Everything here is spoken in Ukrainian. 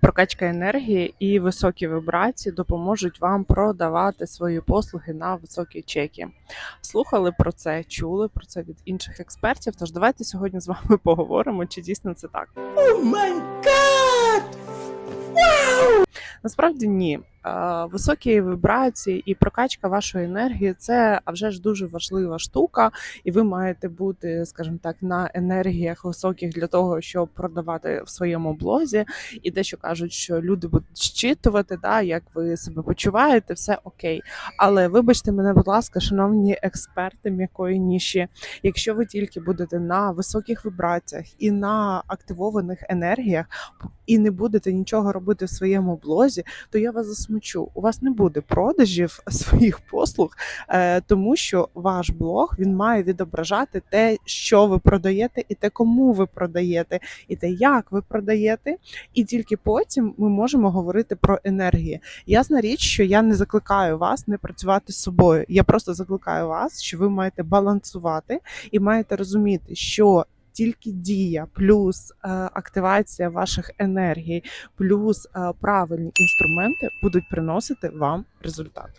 Прокачка енергії і високі вібрації допоможуть вам продавати свої послуги на високі чеки. Слухали про це, чули про це від інших експертів. Тож давайте сьогодні з вами поговоримо, чи дійсно це так. Насправді ні. Високі вібрації і прокачка вашої енергії це а вже ж дуже важлива штука, і ви маєте бути, скажімо так, на енергіях високих для того, щоб продавати в своєму блозі. І дещо кажуть, що люди будуть щитувати, да, як ви себе почуваєте, все окей. Але вибачте мене, будь ласка, шановні експерти м'якої ніші, якщо ви тільки будете на високих вібраціях і на активованих енергіях, і не будете нічого робити в своєму блозі, то я вас засмучу. У вас не буде продажів своїх послуг, е, тому що ваш блог він має відображати те, що ви продаєте, і те, кому ви продаєте, і те, як ви продаєте. І тільки потім ми можемо говорити про енергії. Ясна річ, що я не закликаю вас не працювати з собою. Я просто закликаю вас, що ви маєте балансувати і маєте розуміти, що тільки дія, плюс е, активація ваших енергій, плюс е, правильні інструменти будуть приносити вам результат.